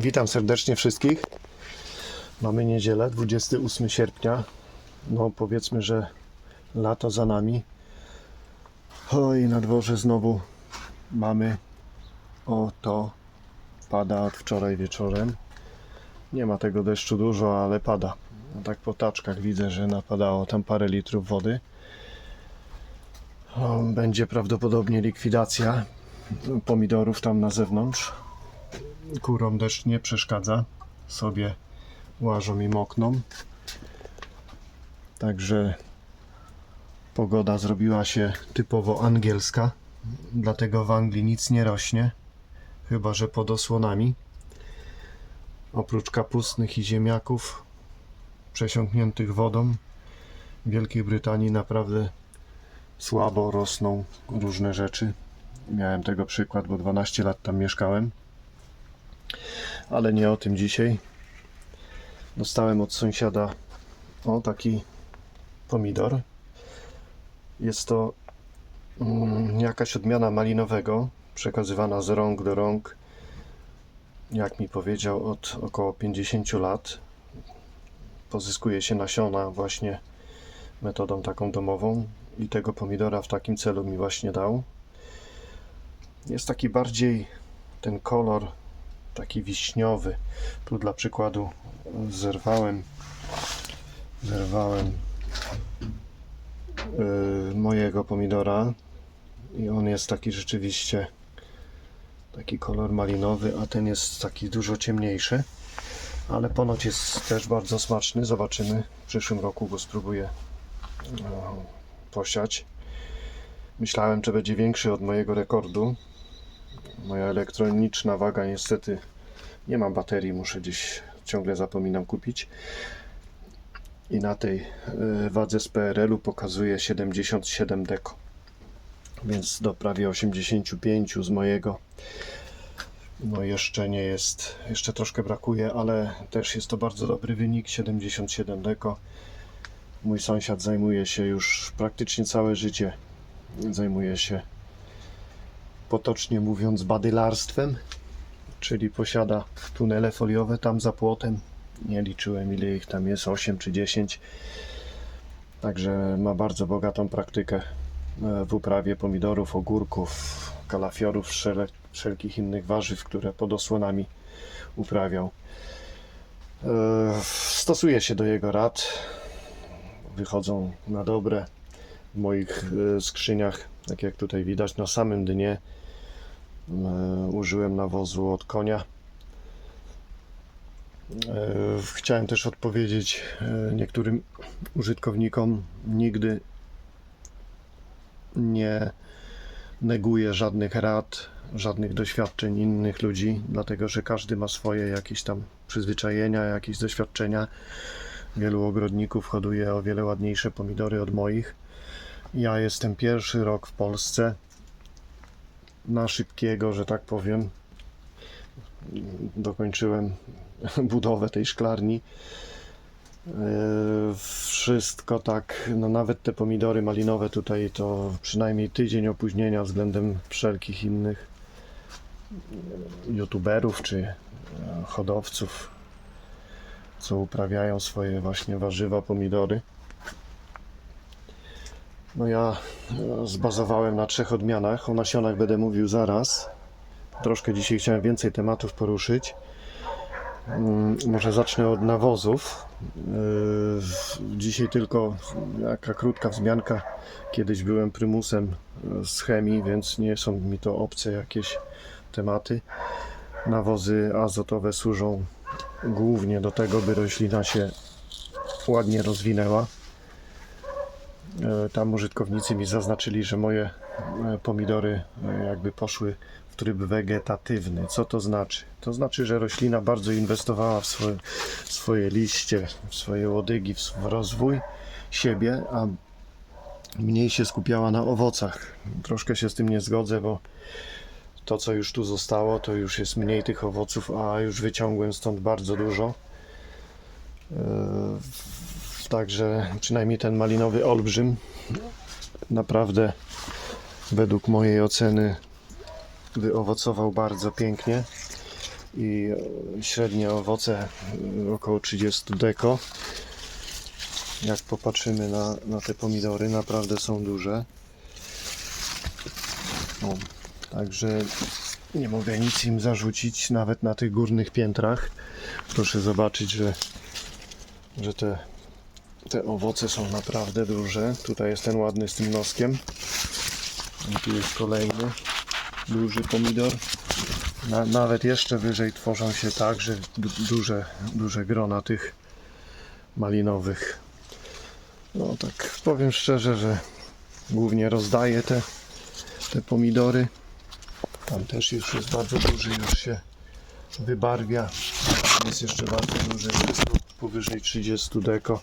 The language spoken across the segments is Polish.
Witam serdecznie wszystkich. Mamy niedzielę, 28 sierpnia. No powiedzmy, że lato za nami. Oj, na dworze znowu mamy oto pada od wczoraj wieczorem. Nie ma tego deszczu dużo, ale pada. No tak po taczkach widzę, że napadało tam parę litrów wody. O, Będzie prawdopodobnie likwidacja pomidorów tam na zewnątrz. Kurom deszcz nie przeszkadza. Sobie łażą i mokną. Także pogoda zrobiła się typowo angielska. Dlatego w Anglii nic nie rośnie. Chyba, że pod osłonami. Oprócz kapustnych i ziemniaków przesiąkniętych wodą w Wielkiej Brytanii naprawdę słabo rosną różne rzeczy. Miałem tego przykład, bo 12 lat tam mieszkałem. Ale nie o tym dzisiaj. Dostałem od sąsiada o taki pomidor. Jest to mm, jakaś odmiana malinowego, przekazywana z rąk do rąk, jak mi powiedział, od około 50 lat. Pozyskuje się nasiona właśnie metodą taką domową i tego pomidora w takim celu mi właśnie dał. Jest taki bardziej ten kolor taki wiśniowy. Tu dla przykładu zerwałem zerwałem yy, mojego pomidora i on jest taki rzeczywiście taki kolor malinowy, a ten jest taki dużo ciemniejszy. Ale ponoć jest też bardzo smaczny. Zobaczymy. W przyszłym roku go spróbuję e, posiać. Myślałem, że będzie większy od mojego rekordu. Moja elektroniczna waga niestety nie ma baterii, muszę gdzieś ciągle zapominam kupić. I na tej e, wadze z PRL-u pokazuje 77 deko. Więc do prawie 85 z mojego. No jeszcze nie jest, jeszcze troszkę brakuje, ale też jest to bardzo dobry wynik, 77 deko. Mój sąsiad zajmuje się już praktycznie całe życie. Zajmuje się potocznie mówiąc badylarstwem, czyli posiada tunele foliowe tam za płotem. Nie liczyłem ile ich tam jest, 8 czy 10. Także ma bardzo bogatą praktykę e, w uprawie pomidorów, ogórków, kalafiorów, wszelkich innych warzyw, które pod osłonami uprawiał. E, Stosuję się do jego rad. Wychodzą na dobre. W moich e, skrzyniach, tak jak tutaj widać, na samym dnie użyłem nawozu od konia. E, Chciałem też odpowiedzieć e, niektórym użytkownikom. Nigdy nie neguję żadnych rad, żadnych doświadczeń innych ludzi, dlatego że każdy ma swoje jakieś tam przyzwyczajenia, jakieś doświadczenia. Wielu ogrodników hoduje o wiele ładniejsze pomidory od moich. Ja jestem pierwszy rok w Polsce na szybkiego, że tak powiem. Dokończyłem budowę tej szklarni. Yy, Wszystko tak, no nawet te pomidory malinowe tutaj to przynajmniej tydzień opóźnienia względem wszelkich innych youtuberów czy e, hodowców, co uprawiają swoje właśnie warzywa, pomidory. No ja e, zbazowałem na trzech odmianach. O nasionach będę mówił zaraz. Troszkę dzisiaj chciałem więcej tematów poruszyć. Mm, Może zacznę od nawozów. Yy, Dzisiaj tylko jaka krótka wzmianka. Kiedyś byłem prymusem e, z chemii, więc nie są mi to obce jakieś tematy. Nawozy azotowe służą głównie do tego, by roślina się ładnie rozwinęła. E, Tam użytkownicy mi zaznaczyli, że moje e, pomidory e, jakby poszły w tryb wegetatywny. Co to znaczy? To znaczy, że roślina bardzo inwestowała w swoje, swoje liście, w swoje łodygi, w rozwój siebie, a mniej się skupiała na owocach. Troszkę się z tym nie zgodzę, bo to, co już tu zostało, to już jest mniej tych owoców, a już wyciągłem stąd bardzo dużo. Także przynajmniej ten malinowy olbrzym naprawdę według mojej oceny wyowocował bardzo pięknie. i średnie owoce około 30 deko. Jak popatrzymy na, na te pomidory, naprawdę są duże. O, także nie mogę nic im zarzucić, nawet na tych górnych piętrach. Proszę zobaczyć, że, że te, te owoce są naprawdę duże. Tutaj jest ten ładny z tym noskiem. I tu jest kolejny duży pomidor. Na, nawet jeszcze wyżej tworzą się także du, duże, duże grona tych malinowych. No tak powiem szczerze, że głównie rozdaję te, te pomidory. Tam też już jest bardzo duży, już się wybarwia. Jest jeszcze bardzo duży, jest powyżej 30 deko.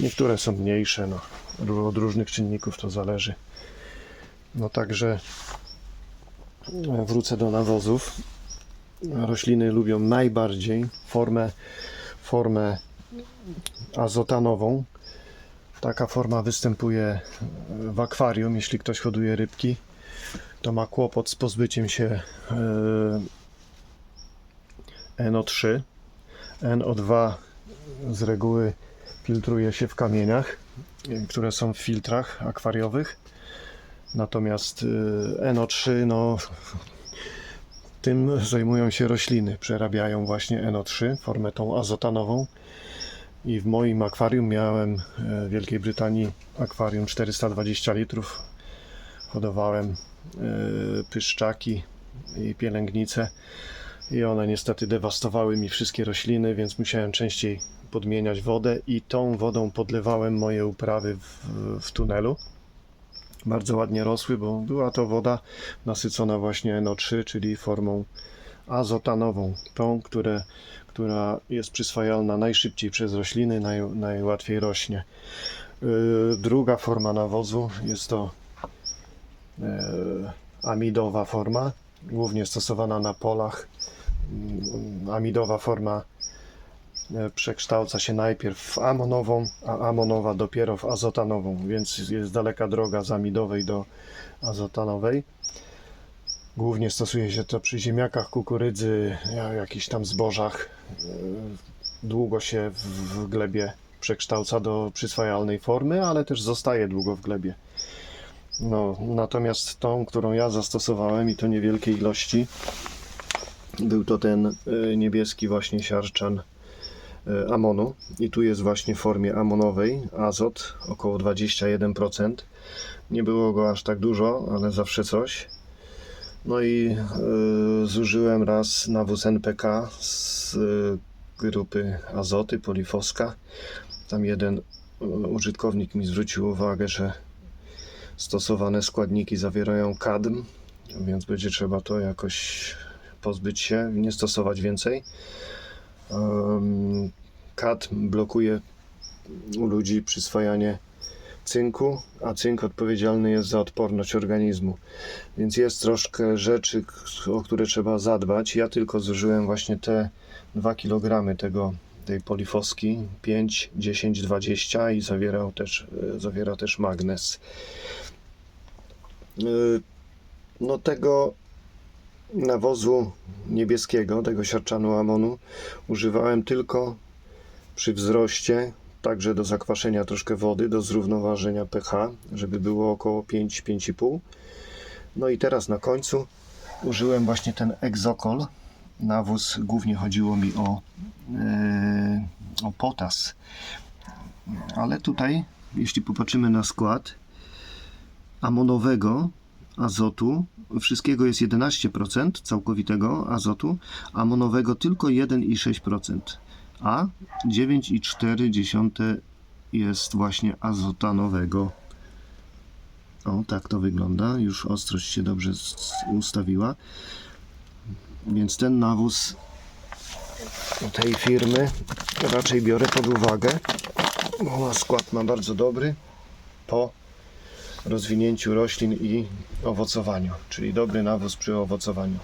Niektóre są mniejsze, no. Od różnych czynników to zależy. No także e, wrócę do nawozów. Rośliny lubią najbardziej formę, formę azotanową. Taka forma występuje w akwarium, jeśli ktoś hoduje rybki to ma kłopot z pozbyciem się e, NO3. NO2 z reguły filtruje się w kamieniach, które są w filtrach akwariowych. Natomiast e, NO3, no, tym zajmują się rośliny. Przerabiają właśnie NO3, formę tą azotanową. I w moim akwarium miałem e, w Wielkiej Brytanii akwarium 420 litrów. Hodowałem e, pyszczaki i pielęgnice i one niestety dewastowały mi wszystkie rośliny, więc musiałem częściej podmieniać wodę i tą wodą podlewałem moje uprawy w, w tunelu. Bardzo ładnie rosły, bo była to woda nasycona właśnie NO3, czyli formą azotanową, tą, które, która jest przyswajalna najszybciej przez rośliny, naj, najłatwiej rośnie. Yy, Druga forma nawozu jest to e, amidowa forma, głównie stosowana na polach. Amidowa forma e, przekształca się najpierw w amonową, a amonowa dopiero w azotanową, więc jest daleka droga z amidowej do azotanowej. Głównie stosuje się to przy ziemniakach, kukurydzy, ja- jakichś tam zbożach. E, Długo się w glebie przekształca do przyswajalnej formy, ale też zostaje długo w glebie. No, natomiast tą, którą ja zastosowałem i to niewielkiej ilości, był to ten e, niebieski właśnie siarczan e, amonu. I tu jest właśnie w formie amonowej azot, około 21%. Nie było go aż tak dużo, ale zawsze coś. No i e, zużyłem raz nawóz NPK z e, grupy azoty, polifoska. Tam jeden użytkownik mi zwrócił uwagę, że stosowane składniki zawierają kadm, więc będzie trzeba to jakoś pozbyć się, nie stosować więcej. Kadm blokuje u ludzi przyswajanie cynku, a cynk odpowiedzialny jest za odporność organizmu. Więc jest troszkę rzeczy, o które trzeba zadbać. Ja tylko zużyłem właśnie te 2 kg tego, tej polifoski 5, 10, 20 i zawierał też, e, zawiera też magnez. Y, No tego nawozu niebieskiego, tego siarczanu amonu używałem tylko przy wzroście, także do zakwaszenia troszkę wody, do zrównoważenia pH, żeby było około 5-5,5. No i teraz na końcu użyłem właśnie ten egzokol. Nawóz głównie chodziło mi o, e, o potas. Ale tutaj, jeśli popatrzymy na skład, amonowego azotu, wszystkiego jest 11% całkowitego azotu, amonowego tylko 1,6%, a 9,4% jest właśnie azotanowego. O, tak to wygląda. Już ostrość się dobrze ustawiła. Więc ten nawóz tej firmy raczej biorę pod uwagę, bo skład ma bardzo dobry po rozwinięciu roślin i owocowaniu, czyli dobry nawóz przy owocowaniu.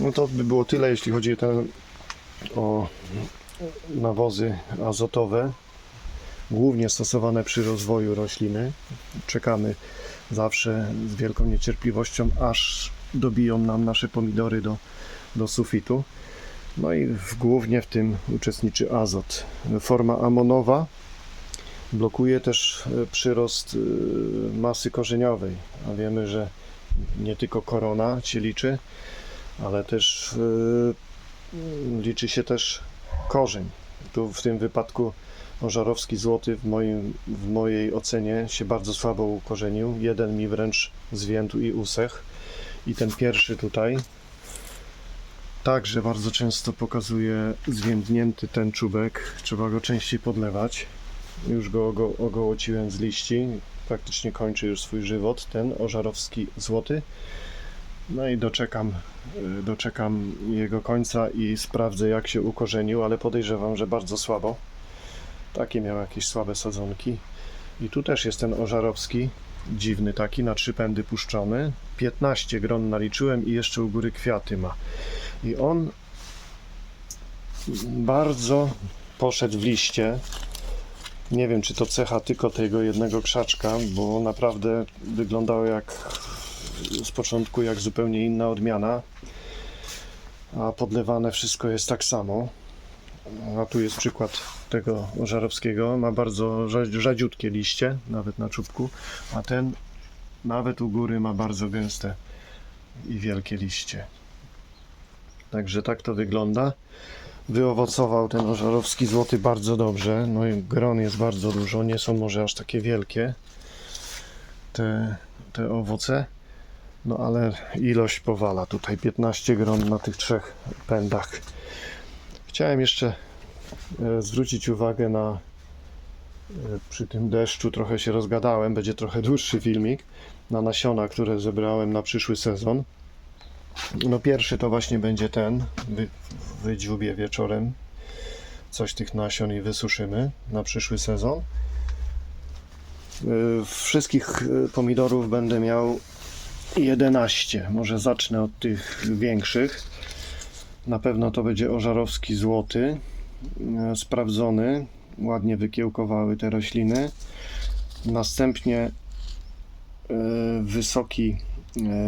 No to by było tyle, jeśli chodzi o nawozy azotowe, głównie stosowane przy rozwoju rośliny. Czekamy zawsze z wielką niecierpliwością, aż dobiją nam nasze pomidory do do sufitu. No i w, głównie w tym uczestniczy azot. Forma amonowa blokuje też e, przyrost e, masy korzeniowej, a wiemy, że nie tylko korona się liczy, ale też e, liczy się też korzeń. Tu w tym wypadku Ożarowski Złoty w, moim, w mojej ocenie się bardzo słabo ukorzenił. Jeden mi wręcz zwiędł i usech. I ten pierwszy tutaj także bardzo często pokazuje zwiędnięty ten czubek. Trzeba go częściej podlewać. Już go ogo, ogołociłem z liści. Praktycznie kończy już swój żywot. Ten Ożarowski Złoty. No i doczekam, y, doczekam jego końca i sprawdzę jak się ukorzenił, ale podejrzewam, że bardzo słabo. Takie miał jakieś słabe sadzonki. I tu też jest ten ożarowski, dziwny taki, na trzy pędy puszczony. 15 gron naliczyłem i jeszcze u góry kwiaty ma. I on bardzo poszedł w liście. Nie wiem, czy to cecha tylko tego jednego krzaczka, bo naprawdę wyglądało jak z początku jak zupełnie inna odmiana. A podlewane wszystko jest tak samo. A tu jest przykład tego ożarowskiego. Ma bardzo rza- rzadziutkie liście, nawet na czubku, a ten nawet u góry ma bardzo gęste i wielkie liście. Także tak to wygląda. Wyowocował ten ożarowski złoty bardzo dobrze. No i gron jest bardzo dużo. Nie są może aż takie wielkie te, te owoce. No ale ilość powala tutaj 15 gron na tych trzech pędach. Chciałem jeszcze e, zwrócić uwagę na e, przy tym deszczu trochę się rozgadałem, będzie trochę dłuższy filmik na nasiona, które zebrałem na przyszły sezon. No pierwszy to właśnie będzie ten, wy, wydziubię wieczorem coś tych nasion i wysuszymy na przyszły sezon. E, Wszystkich e, pomidorów będę miał 11, może zacznę od tych większych. Na pewno to będzie ożarowski złoty, e, sprawdzony, ładnie wykiełkowały te rośliny. Następnie wysoki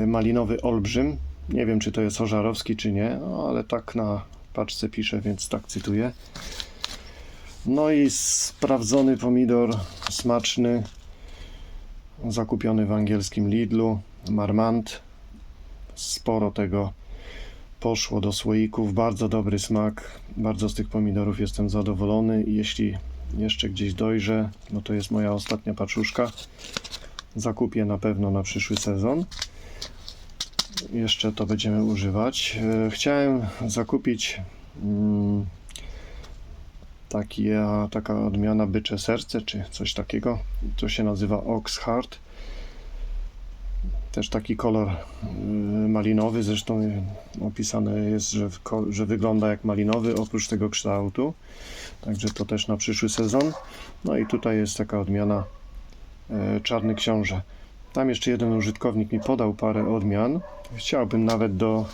malinowy olbrzym. Nie wiem, czy to jest ożarowski, czy nie, no, ale tak na paczce pisze, więc tak cytuję. No i sprawdzony pomidor, smaczny, zakupiony w angielskim Lidlu, Marmant. Sporo tego poszło do słoików. Bardzo dobry smak. Bardzo z tych pomidorów jestem zadowolony. Jeśli jeszcze gdzieś dojrzę, no to jest moja ostatnia paczuszka. Zakupię na pewno na przyszły sezon. Jeszcze to będziemy używać. E, Chciałem zakupić mm, taki, taka odmiana bycze serce, czy coś takiego. To się nazywa Oxheart też taki kolor y, malinowy, zresztą opisane jest, że, że wygląda jak malinowy oprócz tego kształtu. Także to też na przyszły sezon. No i tutaj jest taka odmiana e, czarny książę. Tam jeszcze jeden użytkownik mi podał parę odmian. Chciałbym nawet do,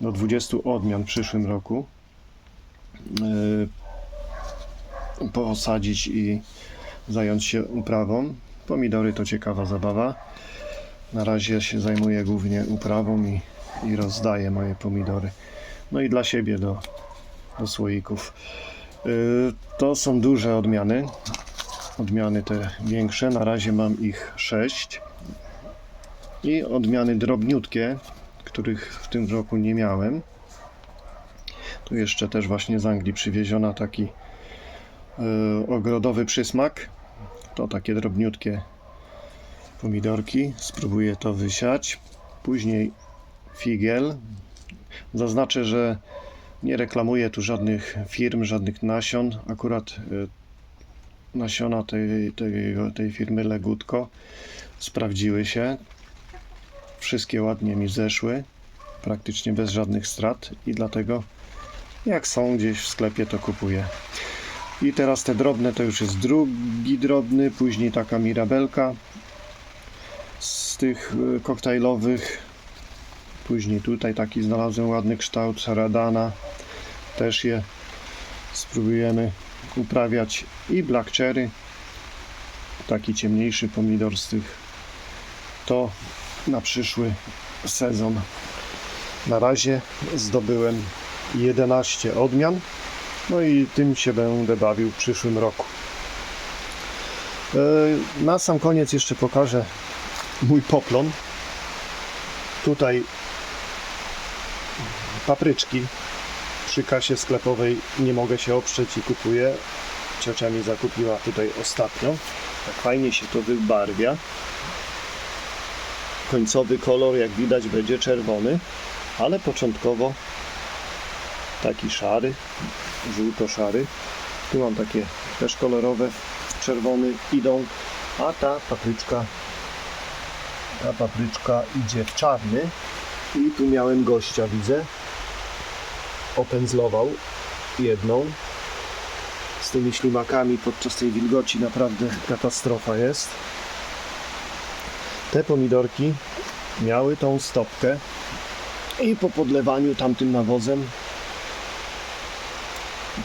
do 20 odmian w przyszłym roku e, posadzić i zająć się uprawą. Pomidory to ciekawa zabawa. Na razie się zajmuję głównie uprawą i, i rozdaję moje pomidory. No i dla siebie do, do słoików. Yy, to są duże odmiany. Odmiany te większe. Na razie mam ich 6. I odmiany drobniutkie, których w tym roku nie miałem. Tu jeszcze też właśnie z Anglii przywieziona taki yy, ogrodowy przysmak. To takie drobniutkie pomidorki. Spróbuję to wysiać. Później figiel. Zaznaczę, że nie reklamuję tu żadnych firm, żadnych nasion. Akurat y, nasiona tej, tej, tej firmy Legutko sprawdziły się. Wszystkie ładnie mi zeszły. Praktycznie bez żadnych strat i dlatego jak są gdzieś w sklepie to kupuję. I teraz te drobne to już jest drugi drobny, później taka mirabelka, z tych y, koktajlowych. Później tutaj taki znalazłem ładny kształt radana. Też je spróbujemy uprawiać. I black cherry. Taki ciemniejszy pomidor z tych. To na przyszły sezon. Na razie zdobyłem 11 odmian. No i tym się będę bawił w przyszłym roku. E, Na sam koniec jeszcze pokażę mój poplon. Tutaj papryczki przy kasie sklepowej nie mogę się oprzeć i kupuję. Ciocia mi zakupiła tutaj ostatnio. Tak fajnie się to wybarwia. Końcowy kolor, jak widać, będzie czerwony, ale początkowo taki szary, żółto-szary. Tu mam takie też kolorowe, czerwony idą, a ta papryczka, ta papryczka idzie w czarny. I tu miałem gościa, widzę, opędzlował jedną. Z tymi ślimakami podczas tej wilgoci naprawdę katastrofa jest. Te pomidorki miały tą stopkę i po podlewaniu tamtym nawozem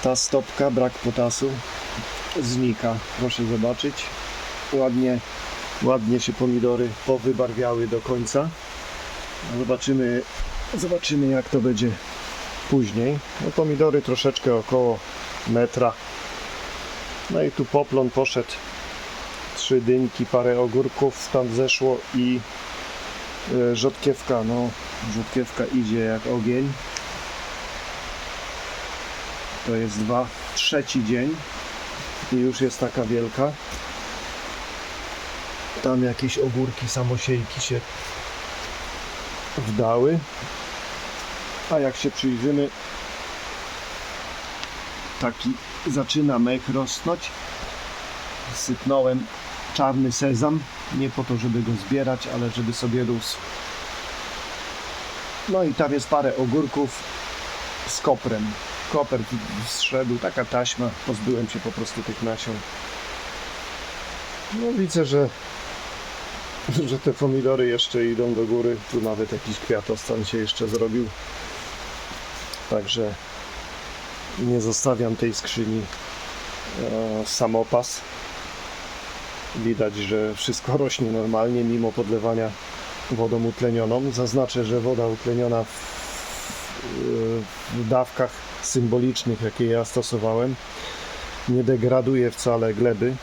ta stopka, brak potasu znika. Proszę zobaczyć. Ładnie, ładnie się pomidory powybarwiały do końca. Zobaczymy, zobaczymy jak to będzie później. No, pomidory troszeczkę około metra. No i tu poplon poszedł. Trzy dynki, parę ogórków tam zeszło i e, rzodkiewka. No, rzodkiewka idzie jak ogień. To jest dwa, trzeci dzień i już jest taka wielka. Tam jakieś ogórki samosiejki się wdały. A jak się przyjrzymy, taki zaczyna mech rosnąć. Sypnąłem czarny sezam, nie po to, żeby go zbierać, ale żeby sobie rósł. No i tam jest parę ogórków z koprem. Koper zszedł, taka taśma, pozbyłem się po prostu tych nasion. No widzę, że, że te pomidory jeszcze idą do góry. Tu nawet jakiś kwiatostan się jeszcze zrobił. Także nie zostawiam tej skrzyni e, samopas. Widać, że wszystko rośnie normalnie mimo podlewania wodą utlenioną. Zaznaczę, że woda utleniona w, w dawkach symbolicznych, jakie ja stosowałem, nie degraduje wcale gleby.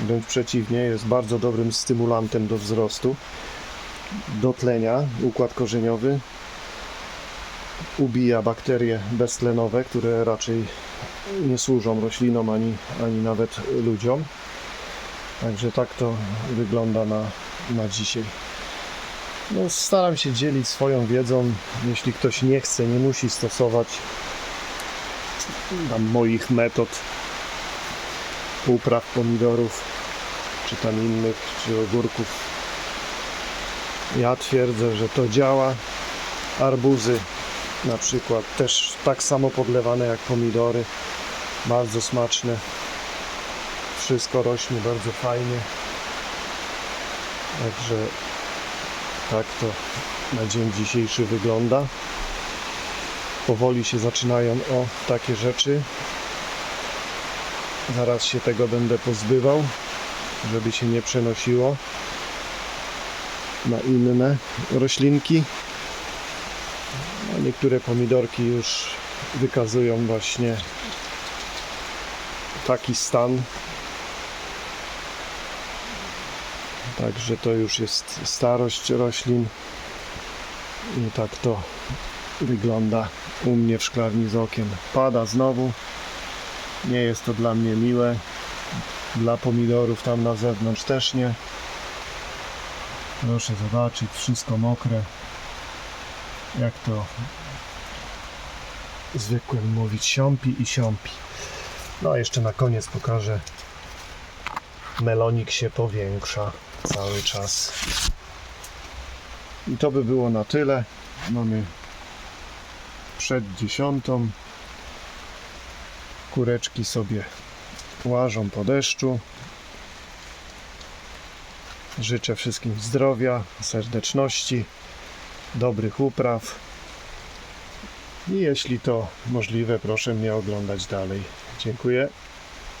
Wręcz przeciwnie, jest bardzo dobrym stymulantem do wzrostu, do tlenia. Układ korzeniowy ubija bakterie beztlenowe, które raczej nie służą roślinom ani, ani nawet ludziom. Także tak to wygląda na, na dzisiaj. No, staram się dzielić swoją wiedzą. Jeśli ktoś nie chce, nie musi stosować tam moich metod upraw pomidorów, czy tam innych, czy ogórków. Ja twierdzę, że to działa. Arbuzy na przykład też tak samo podlewane jak pomidory. Bardzo smaczne. Wszystko rośnie bardzo fajnie. Także tak to na dzień dzisiejszy wygląda. Powoli się zaczynają o takie rzeczy. Zaraz się tego będę pozbywał, żeby się nie przenosiło na inne roślinki. A niektóre pomidorki już wykazują właśnie taki stan. Także to już jest starość roślin. I tak to wygląda u mnie w szklarni z okien. Pada znowu. Nie jest to dla mnie miłe. Dla pomidorów tam na zewnątrz też nie. Proszę zobaczyć, wszystko mokre. Jak to zwykłem mówić, siąpi i siąpi. No a jeszcze na koniec pokażę. Melonik się powiększa cały czas. I to by było na tyle. Mamy przed dziesiątą. Kureczki sobie łażą po deszczu. Życzę wszystkim zdrowia, serdeczności, dobrych upraw. I jeśli to możliwe, proszę mnie oglądać dalej. Dziękuję.